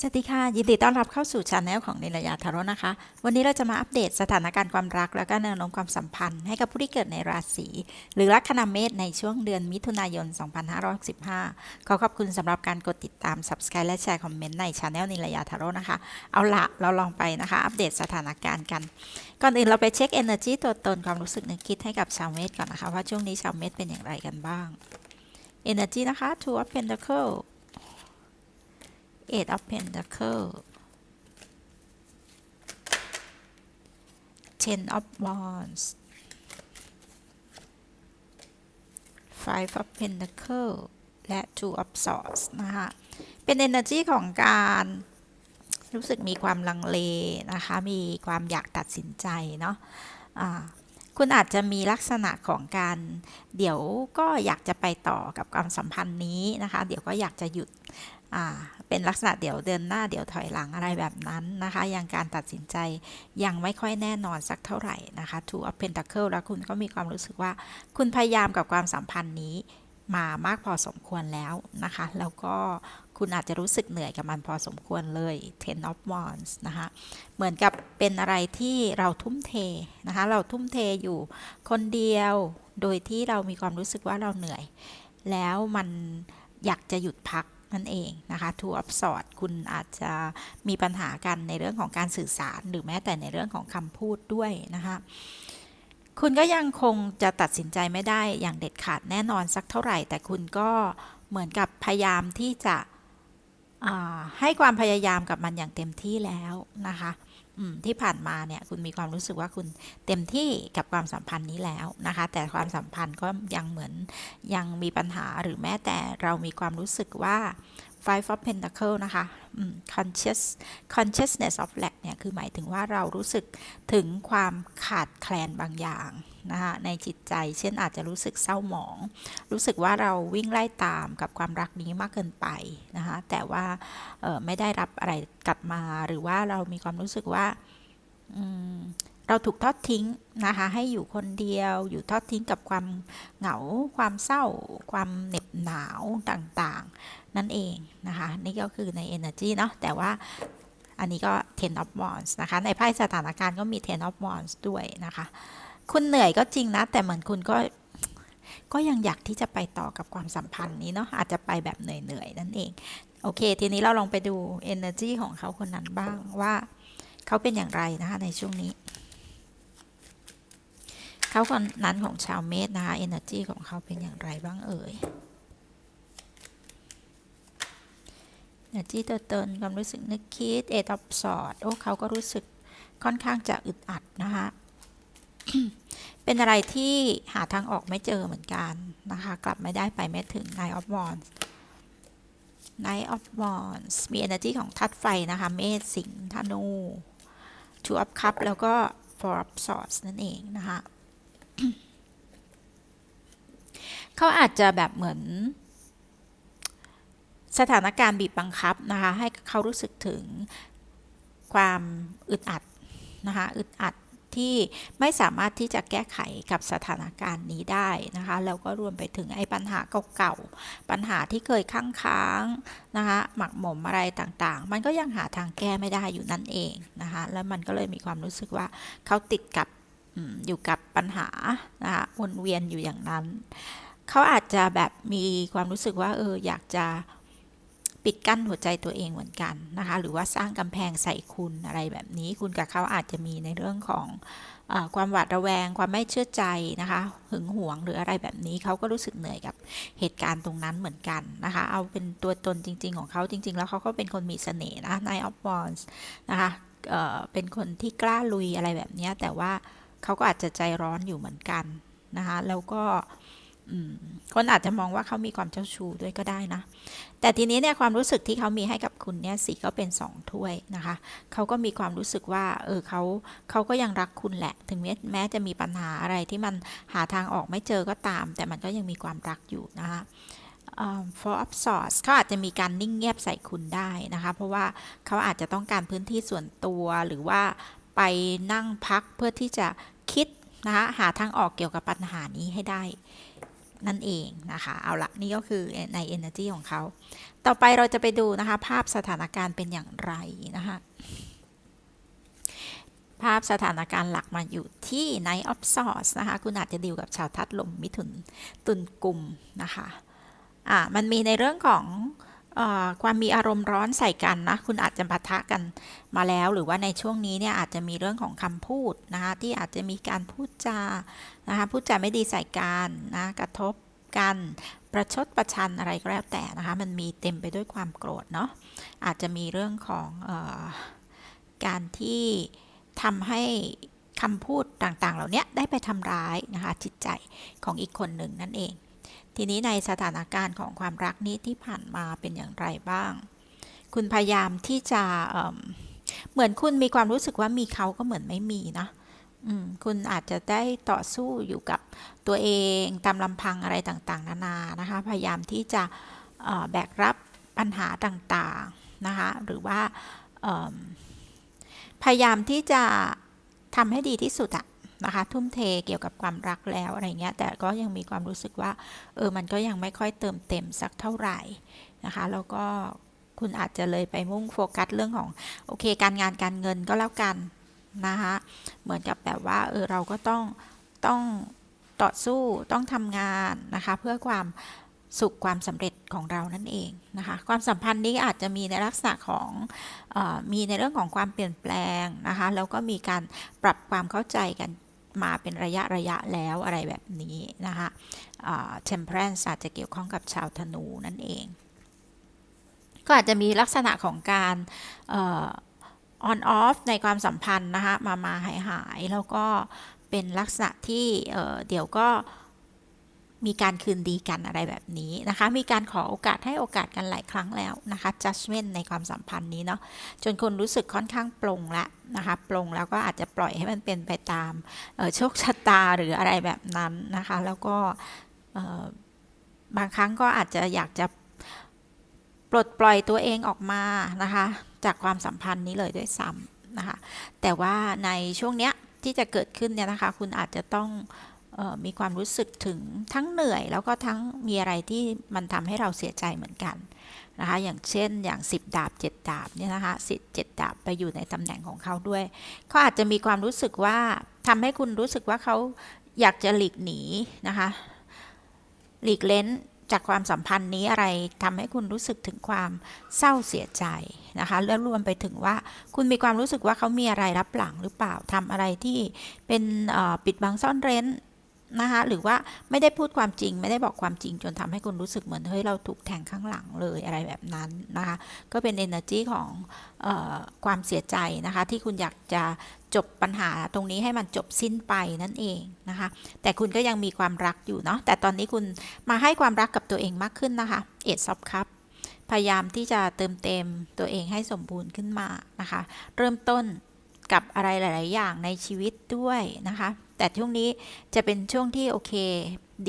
สวัสดีค่ะ ยินดีต้อนรับเข้าสู่ช anel ของนิรยาทารนะคะ วันนี้เราจะมาอัปเดตสถานการณ์ความรัก และก็แนวโน้มความสัมพันธ์ ให้กับผู้ที่เกิดในราศีหรือลัคนาเมษในช่วงเดือนมิถุนายน 2565 ขอขอบคุณสำหรับการกดติดตาม subscribe และแชร์คอมเมนต์ในช anel นิรยาทารนะคะ เอาละเราลองไปนะคะ อัปเดตสถานการณ์กัน ก่อนอื่นเราไปเช็ค energy ตัวตนความรู้สึกนึกคิดให้กับชาวเมษก่อนนะคะว่าช่วงนี้ชาวเมษเป็นอย่างไรกันบ้าง energy นะคะ two of pentacles eight of pentacle ten of wands five of pentacle และ two of swords นะคะ เป็น energy ของการรู้สึกมีความลังเลนะคะ มีความอยากตัดสินใจเนาะะคุณอาจจะมีลักษณะของการ เดี๋ยวก็อยากจะไปต่อกับความสัมพันธ์นี้นะคะ เดี๋ยวก็อยากจะหยุด เป็นลักษณะเดี๋ยวเดินหน้าเดี๋ยวถอยหลังอะไรแบบนั้นนะคะ ยังการตัดสินใจยังไม่ค่อยแน่นอนสักเท่าไหร่นะคะ Two of Pentacle แล้วคุณก็มีความรู้สึกว่า คุณพยายามกับความสัมพันธ์นี้มามากพอสมควรแล้วนะคะ แล้วก็คุณอาจจะรู้สึกเหนื่อยกับมันพอสมควรเลย Ten of Wands นะคะ เหมือนกับเป็นอะไรที่เราทุ่มเทนะคะ เราทุ่มเทอยู่คนเดียว โดยที่เรามีความรู้สึกว่าเราเหนื่อย แล้วมันอยากจะหยุดพัก นั่นเองนะคะ two of swords คุณอาจจะมีปัญหากันในเรื่องของการสื่อสาร หรือแม้แต่ในเรื่องของคำพูดด้วยนะคะคุณก็ยังคงจะตัดสินใจไม่ได้อย่างเด็ดขาดแน่นอนสักเท่าไหร่ แต่คุณก็เหมือนกับพยายามที่จะให้ความพยายามกับมันอย่างเต็มที่แล้วนะคะ ที่ผ่านมาเนี่ยคุณมีความรู้สึกว่าคุณเต็มที่กับความสัมพันธ์นี้แล้วนะคะ แต่ความสัมพันธ์ก็ยังเหมือนยังมีปัญหาหรือแม้แต่เรามีความรู้สึกว่า Five of Pentacle นะคะ conscious consciousness of lack เนี่ย คือหมายถึงว่าเรารู้สึกถึงความขาดแคลนบางอย่าง นะคะในจิตใจ เช่นอาจจะรู้สึกเศร้าหมอง รู้สึกว่าเราวิ่งไล่ตามกับความรักนี้มากเกินไปนะคะแต่ว่าไม่ได้รับอะไรกลับมาหรือว่าเรามีความรู้สึกว่าเราถูกทอดทิ้งนะคะให้อยู่คนเดียวอยู่ทอดทิ้งกับความเหงา ความเศร้า ความเหน็บหนาวต่างๆ นั่นเองนะคะนี่ก็คือใน energy เนาะแต่ว่าอันนี้ก็ ten of wands นะคะในไพ่สถานการณ์ก็มี ten of wands ด้วยนะคะ คุณเหนื่อยก็จริงนะ แต่เหมือนคุณก็ก็ยังอยากที่จะไปต่อกับความสัมพันธ์นี้เนาะอาจจะไปแบบเหนื่อยๆ นั่นเอง โอเค ทีนี้เราลองไปดู energy ของเขาคนนั้นบ้างว่าเขาเป็นอย่างไรนะคะในช่วงนี้ เขาคนนั้นของชาวเมษนะคะ energy ของเขาเป็นอย่างไรบ้างเอ่ย energy ตัวตนความรู้สึกนึกคิดเอตอบสอดโอ้เขาก็รู้สึกค่อนข้างจะอึดอัดนะคะ เป็นอะไรที่หาทางออกไม่เจอเหมือนกันนะคะ กลับไม่ได้ไปไม่ถึง Nine of Wands Nine of Wands มี energy ของทัดไฟนะคะ เมษสิงห์ธนู Two of Cup แล้วก็ Four of Swords นั่นเองนะคะเขาอาจจะแบบเหมือนสถานการณ์บีบบังคับนะคะ ให้เขารู้สึกถึงความอึดอัดนะคะ อึดอัด ที่ไม่สามารถที่จะแก้ไขกับสถานการณ์นี้ได้นะคะ แล้วก็รวมไปถึงไอ้ปัญหาเก่าๆ ปัญหาที่เคยค้างค้างนะคะหมักหมมอะไรต่างๆ มันก็ยังหาทางแก้ไม่ได้อยู่นั่นเองนะคะ แล้วมันก็เลยมีความรู้สึกว่าเขาติดกับอยู่กับปัญหานะคะวนเวียนอยู่อย่างนั้น เขาอาจจะแบบมีความรู้สึกว่าเอออยากจะ ปิดกั้นหัวใจตัวเองเหมือนกันนะคะ หรือว่าสร้างกำแพงใส่คุณอะไรแบบนี้ คุณกับเขาอาจจะมีในเรื่องของอความหวาดระแวง ความไม่เชื่อใจนะคะ หึงหวงหรืออะไรแบบนี้เขาก็รู้สึกเหนื่อยกับเหตุการณ์ตรงนั้นเหมือนกันนะคะ เอาเป็นตัวตนจริง ๆ ของเขาจริง ๆ แล้วเขาก็เป็นคนมีเสน่ห์นะนายออฟวอนส์นะคะเเป็นคนที่กล้าลุยอะไรแบบนี้แต่ว่าเขาก็อาจจะใจร้อนอยู่เหมือนกันนะคะ แล้วก็ คนอาจจะมองว่าเขามีความเจ้าชู้ด้วยก็ได้นะ แต่ทีนี้เนี่ยความรู้สึกที่เขามีให้กับคุณเนี่ยสีก็เป็นสองถ้วยนะคะ เขาก็มีความรู้สึกว่า เออเขาเขาก็ยังรักคุณแหละ ถึงแม้แม้จะมีปัญหาอะไรที่มันหาทางออกไม่เจอก็ตาม แต่มันก็ยังมีความรักอยู่นะคะ for of swords เขาอาจจะมีการนิ่งเงียบใส่คุณได้นะคะ เพราะว่าเขาอาจจะต้องการพื้นที่ส่วนตัวหรือว่าไปนั่งพักเพื่อที่จะคิดนะคะหาทางออกเกี่ยวกับปัญหานี้ให้ได้ นั่นเองนะคะ เอาละนี่ก็คือใน energy ของเขา ต่อไปเราจะไปดูนะคะ ภาพสถานการณ์เป็นอย่างไรนะคะ ภาพสถานการณ์หลักมาอยู่ที่ Night of Swords นะคะ คุณอาจจะดีวกับชาวทัดลมมิถุนตุนกลุ่มนะคะ อ่า มันมีในเรื่องของ ความมีอารมณ์ร้อนใส่กันนะคุณอาจจะปะทะกันมาแล้ว หรือว่าในช่วงนี้เนี่ยอาจจะมีเรื่องของคำพูดนะคะที่อาจจะมีการพูดจานะคะพูดจาไม่ดีใส่กันนะกระทบกันประชดประชันอะไรก็แล้วแต่นะคะมันมีเต็มไปด้วยความโกรธเนาะอาจจะมีเรื่องของออการที่ทำให้คำพูดต่างๆ เหล่านี้ได้ไปทำร้ายนะคะจิตใจของอีกคนหนึ่งนั่นเอง ทีนี้ในสถานการณ์ของความรักนี้ที่ผ่านมาเป็นอย่างไรบ้าง คุณพยายามที่จะเเหมือนคุณมีความรู้สึกว่ามีเขาก็เหมือนไม่มีนะคุณอาจจะได้ต่อสู้อยู่กับตัวเองตามลำพังอะไรต่างๆ นานานะคะ พยายามที่จะแบกรับปัญหาต่างๆนะคะหรือว่าพยายามที่จะทำให้ดีที่สุดอะ นะคะ ทุ่มเทเกี่ยวกับความรักแล้วอะไรเงี้ยแต่ก็ยังมีความรู้สึกว่าเออมันก็ยังไม่ค่อยเติมเต็มสักเท่าไหร่นะคะแล้วก็คุณอาจจะเลยไปมุ่งโฟกัสเรื่องของโอเค การงานการเงินก็แล้วกันนะคะเหมือนกับแบบว่าเออเราก็ต้องต้องต่อสู้ต้องทำงานนะคะเพื่อความสุขความสำเร็จของเรานั่นเองนะคะ ความสัมพันธ์นี้อาจจะมีในลักษณะของอมีในเรื่องของความเปลี่ยนแปลงนะคะแล้วก็มีการปรับความเข้าใจกัน มาเป็นระยะระยะแล้วอะไรแบบนี้นะคะเทมเพรนซ์อาจจะเกี่ยวข้องกับชาวธนูนั่นเอง ก็อาจจะมีลักษณะของการออนออฟในความสัมพันธ์นะคะมามาหายหายแล้วก็เป็นลักษณะที่เเดี๋ยวก็ มีการคืนดีกันอะไรแบบนี้นะคะ มีการขอโอกาสให้โอกาสกันหลายครั้งแล้วนะคะ judgment ในความสัมพันธ์นี้เนาะ จนคนรู้สึกค่อนข้างปลงล้วนะคะปลงแล้วก็อาจจะปล่อยให้มันเป็นไปตามโชคชะตาหรืออะไรแบบนั้นนะคะ แล้วก็บางครั้งก็อาจจะอยากจะปลดปล่อยตัวเองออกมานะคะ จากความสัมพันธ์นี้เลยด้วยซ้ำนะคะ แต่ว่าในช่วงเนี้ยที่จะเกิดขึ้นเนี่ยนะคะ คุณอาจจะต้อง มีความรู้สึกถึงทั้งเหนื่อย แล้วก็ทั้งมีอะไรที่มันทำให้เราเสียใจเหมือนกันนะคะอย่างเช่นอย่าง 10 ดาบ 7 ดาบเนี่ยนะคะสิเจ็ดดาบไปอยู่ในตำแหน่งของเขาด้วยเขาอาจจะมีความรู้สึกว่าทำให้คุณรู้สึกว่าเขาอยากจะหลีกหนีนะคะหลีกเล้นจากความสัมพันธ์นี้อะไรทำให้คุณรู้สึกถึงความเศร้าเสียใจนะคะแล้วรวมไปถึงว่าคุณมีความรู้สึกว่าเขามีอะไรรับหลังหรือเปล่าทำอะไรที่เป็นปิดบังซ่อนเร้น นะคะหรือว่าไม่ได้พูดความจริง ไม่ได้บอกความจริงจนทำให้คุณรู้สึกเหมือนเฮ้ยเราถูกแทงข้างหลังเลยอะไรแบบนั้นนะคะก็เป็น energy ของออความเสียใจนะคะที่คุณอยากจะจบปัญหาตรงนี้ให้มันจบสิ้นไปนั่นเองนะคะแต่คุณก็ยังมีความรักอยู่เนาะแต่ตอนนี้คุณมาให้ความรักกับตัวเองมากขึ้นนะคะเอ็ดซับคัพพยายามที่จะเติมเต็มตัวเองให้สมบูรณ์ขึ้นมานะคะเริ่มต้น กับอะไรหลาย ๆ อย่างในชีวิตด้วยนะคะ แต่ช่วงนี้จะเป็นช่วงที่โอเค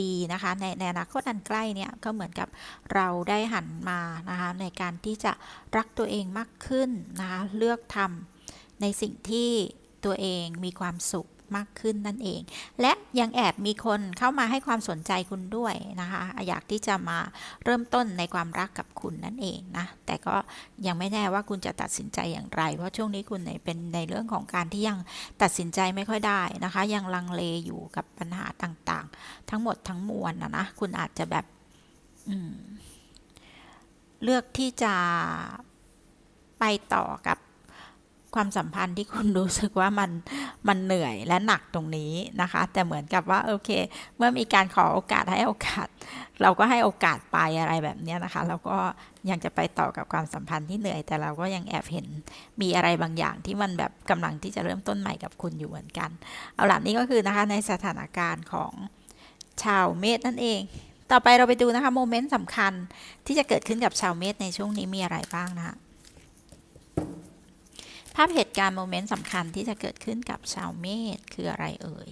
ดีนะคะ ในในอนาคตอันใกล้เนี่ยก็เหมือนกับเราได้หันมานะคะในการที่จะรักตัวเองมากขึ้นนะคะ เลือกทำในสิ่งที่ตัวเองมีความสุข มากขึ้นนั่นเอง และยังแอบมีคนเข้ามาให้ความสนใจคุณด้วยนะคะ อยากที่จะมาเริ่มต้นในความรักกับคุณนั่นเองนะ แต่ก็ยังไม่แน่ว่าคุณจะตัดสินใจอย่างไร เพราะช่วงนี้คุณเป็นในเรื่องของการที่ยังตัดสินใจไม่ค่อยได้นะคะ ยังลังเลอยู่กับปัญหาต่างๆ ทั้งหมดทั้งมวลนะนะ คุณอาจจะแบบเลือกที่จะไปต่อกับ ความสัมพันธ์ที่คุณรู้สึกว่ามันมันเหนื่อยและหนักตรงนี้นะคะ แต่เหมือนกับว่าโอเค เมื่อมีการขอโอกาสให้โอกาส เราก็ให้โอกาสไปอะไรแบบนี้นะคะเราก็ยังจะไปต่อกับความสัมพันธ์ที่เหนื่อย แต่เราก็ยังแอบเห็นมีอะไรบางอย่างที่มันแบบกำลังที่จะเริ่มต้นใหม่กับคุณอยู่เหมือนกัน เอาล่ะนี่ก็คือนะคะในสถานการณ์ของชาวเมษนั่นเองต่อไปเราไปดูนะคะโมเมนต์สำคัญที่จะเกิดขึ้นกับชาวเมษในช่วงนี้มีอะไรบ้างนะคะาพเหตุการณ์โมเมนต์สำคัญที่จะเกิดขึ้นกับชาวเมษคืออะไรเอ่ย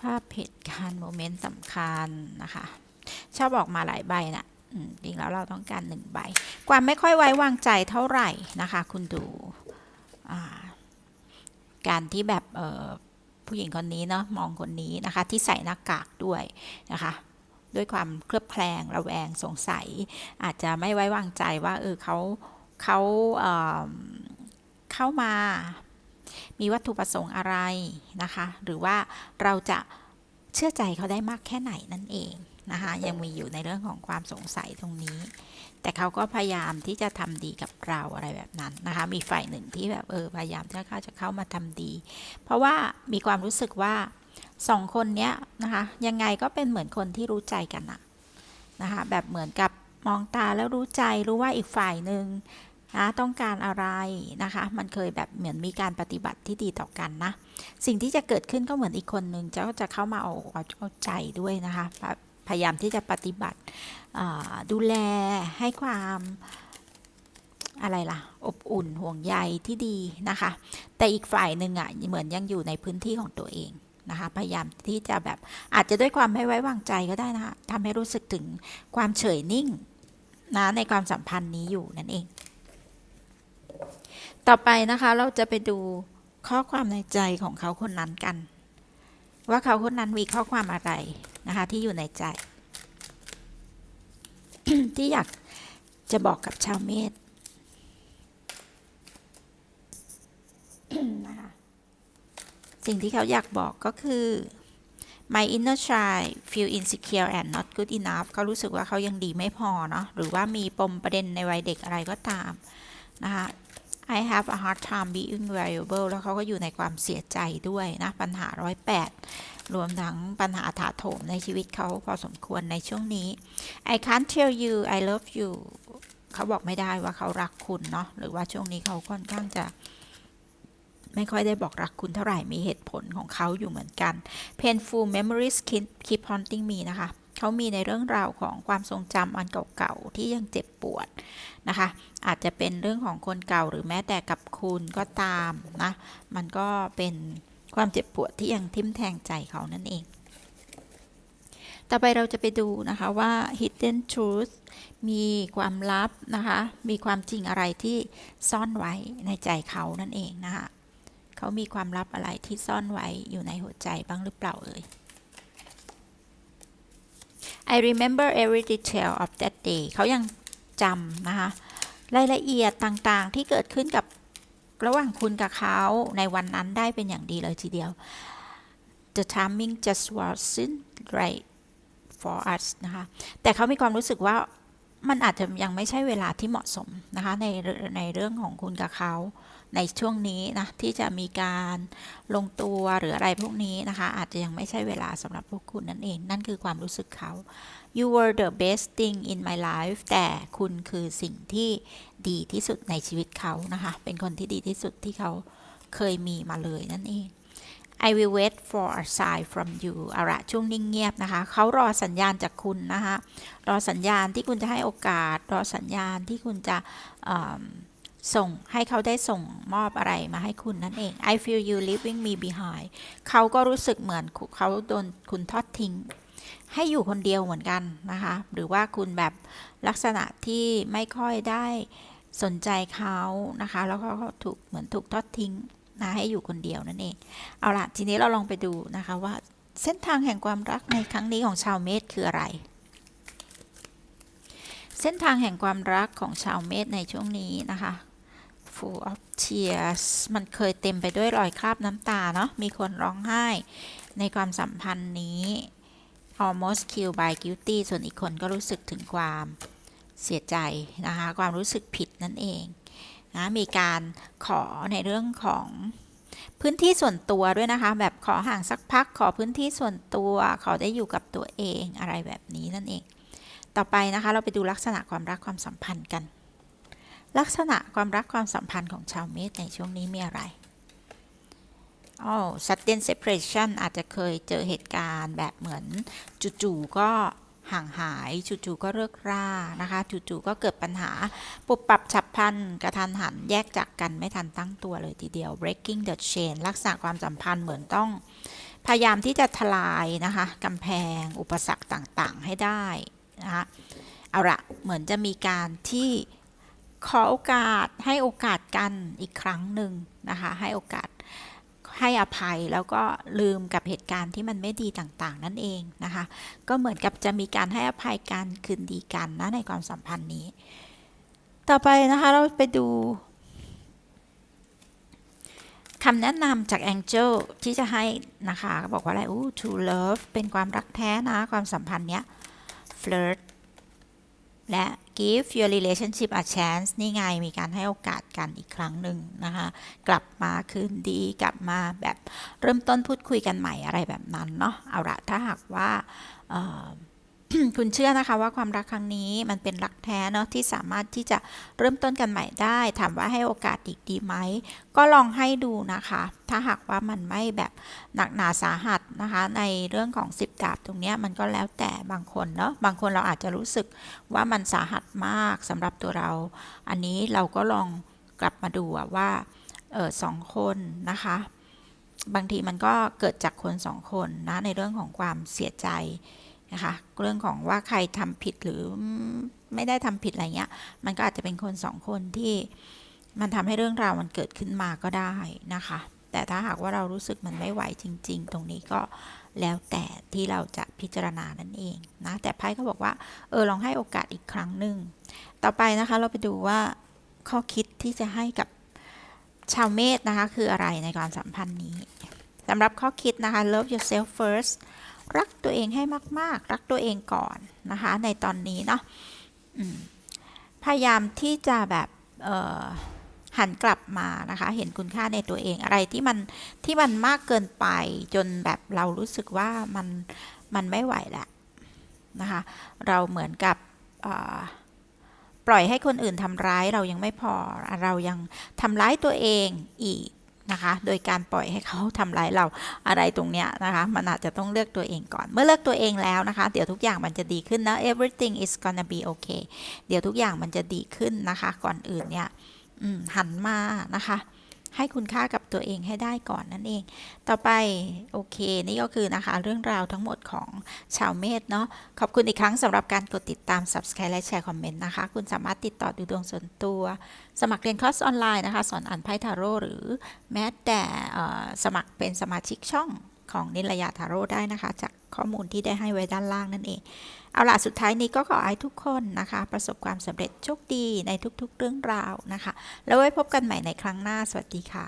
ภาพเหตุการณ์โมเมนต์สำคัญนะคะชอบออกมาหลายใบนะจริงแล้วเราต้องการหนึ่งใบ ความไม่ค่อยไว้วางใจเท่าไหร่นะคะ คุณดูการที่แบบผู้หญิงคนนี้เนาะมองคนนี้นะคะ ที่ใส่หน้ากากด้วยนะคะ ด้วยความเคลือบแคลงระแวงสงสัย อาจจะไม่ไว้วางใจว่าเออเขาเขาเเข้ามามีวัตถุประสงค์อะไรนะคะ หรือว่าเราจะเชื่อใจเขาได้มากแค่ไหนนั่นเองนะคะยังมีอยู่ในเรื่องของความสงสัยตรงนี้ แต่เขาก็พยายามที่จะทำดีกับเราอะไรแบบนั้นนะคะมีฝ่ายหนึ่งที่แบบเออพยายามจะเข้าจะเข้ามาทำดี เพราะว่ามีความรู้สึกว่า สองคนเนี้ยนะคะยังไงก็เป็นเหมือนคนที่รู้ใจกันอะนะคะแบบเหมือนกับมองตาแล้วรู้ใจรู้ว่าอีกฝ่ายหนึ่งนะต้องการอะไรนะคะ มันเคยแบบเหมือนมีการปฏิบัติที่ดีต่อกันนะ สิ่งที่จะเกิดขึ้นก็เหมือนอีกคนหนึ่งจะจะเข้ามาเอาเอาใจด้วยนะคะแบบพยายามที่จะปฏิบัติดูแลให้ความอะไรล่ะ อบอุ่นห่วงใยที่ดีนะคะ แต่อีกฝ่ายหนึ่งอะเหมือนยังอยู่ในพื้นที่ของตัวเอง นะคะพยายามที่จะแบบอาจจะด้วยความไม่ไว้วางใจก็ได้นะคะทำให้รู้สึกถึงความเฉยนิ่งนะในความสัมพันธ์นี้อยู่นั่นเอง ต่อไปนะคะเราจะไปดูข้อความในใจของเขาคนนั้นกัน ว่าเขาคนนั้นมีข้อความอะไรนะคะที่อยู่ในใจ ที่อยากจะบอกกับชาวเมษ นะคะ สิ่งที่เขาอยากบอกก็คือ my inner child feel insecure and not good enough เขารู้สึกว่าเขายังดีไม่พอเนาะหรือว่ามีปมประเด็นในวัยเด็กอะไรก็ตาม นะคะ I have a hard time being valuable แล้วเขาก็อยู่ในความเสียใจด้วยนะ ปัญหาร้อยแปดรวมทั้งปัญหาถาโถมในชีวิตเขาพอสมควรในช่วงนี้ I can't tell you I love you เขาบอกไม่ได้ว่าเขารักคุณเนาะหรือว่าช่วงนี้เขาค่อนข้างจะ ไม่ค่อยได้บอกรักคุณเท่าไหร่มีเหตุผลของเขาอยู่เหมือนกัน painful memories keep haunting me นะคะเขามีในเรื่องราวของความทรงจำอันเก่าๆที่ยังเจ็บปวดนะคะ อาจจะเป็นเรื่องของคนเก่าหรือแม้แต่กับคุณก็ตามนะมันก็เป็นความเจ็บปวดที่ยังทิ่มแทงใจเขานั่นเอง ต่อไปเราจะไปดูนะคะว่า hidden truth มีความลับนะคะ มีความจริงอะไรที่ซ่อนไว้ในใจเขานั่นเองนะคะ เขามีความลับอะไรที่ซ่อนไว้อยู่ในหัวใจบ้างหรือเปล่าเอ่ย I remember every detail of that day เขายังจำนะคะรายละเอียดต่างๆที่เกิดขึ้นกับระหว่างคุณกับเขาในวันนั้นได้เป็นอย่างดีเลยทีเดียว The timing just wasn't right for us นะคะ แต่เขามีความรู้สึกว่ามันอาจจะยังไม่ใช่เวลาที่เหมาะสมนะคะในในเรื่องของคุณกับเขา ในช่วงนี้นะที่จะมีการลงตัวหรืออะไรพวกนี้นะคะ อาจจะยังไม่ใช่เวลาสำหรับพวกคุณนั่นเอง นั่นคือความรู้สึกเขา you were the best thing in my life แต่คุณคือสิ่งที่ดีที่สุดในชีวิตเขานะคะ เป็นคนที่ดีที่สุดที่เขาเคยมีมาเลยนั่นเอง I will wait for a sign from you เอาละช่วงนิ่งเงียบนะคะ เขารอสัญญาณจากคุณนะคะ รอสัญญาณที่คุณจะให้โอกาส รอสัญญาณที่คุณจะ ส่งให้เขาได้ส่งมอบอะไรมาให้คุณนั่นเอง I feel you leaving me behind เขาก็รู้สึกเหมือนเขาโดนคุณทอดทิ้ง ให้อยู่คนเดียวเหมือนกันนะคะ หรือว่าคุณแบบลักษณะที่ไม่ค่อยได้สนใจเขานะคะ แล้วก็ถูกเหมือนถูกทอดทิ้งนะให้อยู่คนเดียวนั่นเอง เอาล่ะทีนี้เราลองไปดูนะคะว่าเส้นทางแห่งความรักในครั้งนี้ของชาวเมษคืออะไร เส้นทางแห่งความรักของชาวเมษในช่วงนี้นะคะ full of tears มันเคยเต็มไปด้วยรอยคราบน้ำตาเนาะ มีคนร้องไห้ในความสัมพันธ์นี้ almost killed by guilty ส่วนอีกคนก็รู้สึกถึงความเสียใจนะคะ ความรู้สึกผิดนั่นเองนะมีการขอในเรื่องของพื้นที่ส่วนตัวด้วยนะคะ แบบขอห่างสักพัก ขอพื้นที่ส่วนตัว ขอได้อยู่กับตัวเองอะไรแบบนี้นั่นเอง ต่อไปนะคะเราไปดูลักษณะความรักความสัมพันธ์กัน ลักษณะความรักความสัมพันธ์ของชาวเมษในช่วงนี้มีอะไรอ๋อ sudden separation อาจจะเคยเจอเหตุการณ์แบบเหมือนจู่ๆก็ห่างหายจู่ๆก็เลิกรานะคะจู่ๆก็เกิดปัญหาปุบปรับฉับพลันกระทันหันแยกจากกันไม่ทันตั้งตัวเลยทีเดียว breaking the chain ลักษณะความสัมพันธ์เหมือนต้อง พยายามที่จะทลายนะคะกำแพงอุปสรรคต่างๆให้ได้นะคะเอาละเหมือนจะมีการที่ ขอโอกาสให้โอกาสกันอีกครั้งหนึ่งนะคะให้โอกาสให้อภัยแล้วก็ลืมกับเหตุการณ์ที่มันไม่ดีต่างๆ นั่นเองนะคะ ก็เหมือนกับจะมีการให้อภัยกันคืนดีกันนะในความสัมพันธ์นี้ ต่อไปนะคะเราไปดูคำแนะนำจาก Angel ที่จะให้นะคะบอกว่าอะไรอู้ to love เป็นความรักแท้นะ ความสัมพันธ์เนี้ย flirt และ give your relationship a chance นี่ไงมีการให้โอกาสกันอีกครั้งหนึ่งนะคะ กลับมาคืนดีกลับมาแบบเริ่มต้นพูดคุยกันใหม่อะไรแบบนั้นเนาะเอาละถ้าหากว่า คุณเชื่อนะคะว่าความรักครั้งนี้มันเป็นรักแท้เนาะที่สามารถที่จะเริ่มต้นกันใหม่ได้ ถามว่าให้โอกาสอีกดีไหม ก็ลองให้ดูนะคะ ถ้าหากว่ามันไม่แบบหนักหนาสาหัสนะคะ ในเรื่องของสิบดาบตรงนี้มันก็แล้วแต่บางคนเนาะบางคนเราอาจจะรู้สึกว่ามันสาหัสมากสำหรับตัวเรา อันนี้เราก็ลองกลับมาดูว่าออสองคนนะคะบางทีมันก็เกิดจากคนสองคนนะในเรื่องของความเสียใจ นะคะเรื่องของว่าใครทำผิดหรือไม่ได้ทำผิดอะไรเงี้ย มันก็อาจจะเป็นคนสองคนที่มันทำให้เรื่องราวมันเกิดขึ้นมาก็ได้นะคะ แต่ถ้าหากว่าเรารู้สึกมันไม่ไหวจริง ๆ ตรงนี้ก็แล้วแต่ที่เราจะพิจารณานั่นเองนะแต่ไพ่ก็บอกว่าเออลองให้โอกาสอีกครั้งหนึ่งต่อไปนะคะเราไปดูว่าข้อคิดที่จะให้กับชาวเมษนะคะ คืออะไรในความสัมพันธ์นี้สำหรับข้อคิดนะคะ love yourself first รักตัวเองให้มาก ๆ รักตัวเองก่อนนะคะ ในตอนนี้เนาะพยายามที่จะแบบหันกลับมานะคะ เห็นคุณค่าในตัวเองอะไรที่มันที่มันมากเกินไปจนแบบเรารู้สึกว่ามันมันไม่ไหวแล้วนะคะ เราเหมือนกับปล่อยให้คนอื่นทำร้ายเรายังไม่พอ เรายังทำร้ายตัวเองอีก นะคะ โดยการปล่อยให้เขาทำร้ายเราอะไรตรงเนี้ยนะคะ มันอาจจะต้องเลือกตัวเองก่อน เมื่อเลือกตัวเองแล้วนะคะ เดี๋ยวทุกอย่างมันจะดีขึ้นนะ everything is gonna be okay เดี๋ยวทุกอย่างมันจะดีขึ้นนะคะ ก่อนอื่นเนี่ยหันมานะคะ ให้คุณค่ากับตัวเองให้ได้ก่อนนั่นเอง ต่อไปโอเค นี่ก็คือนะคะ เรื่องราวทั้งหมดของชาวเมษเนาะขอบคุณอีกครั้งสำหรับการกดติดตาม subscribe และแชร์คอมเมนต์นะคะ คุณสามารถติดต่อดูดวงส่วนตัว สมัครเรียนคอร์สออนไลน์นะคะ สอนอ่านไพ่ทาโร่หรือแม้แต่สมัครเป็นสมาชิกช่องของนิลยาทาโร่ได้นะคะ จากข้อมูลที่ได้ให้ไว้ด้านล่างนั่นเอง เอาล่ะสุดท้ายนี้ก็ขอให้ทุกคนนะคะ ประสบความสำเร็จโชคดีในทุกๆเรื่องราวนะคะ แล้วไว้พบกันใหม่ในครั้งหน้าสวัสดีค่ะ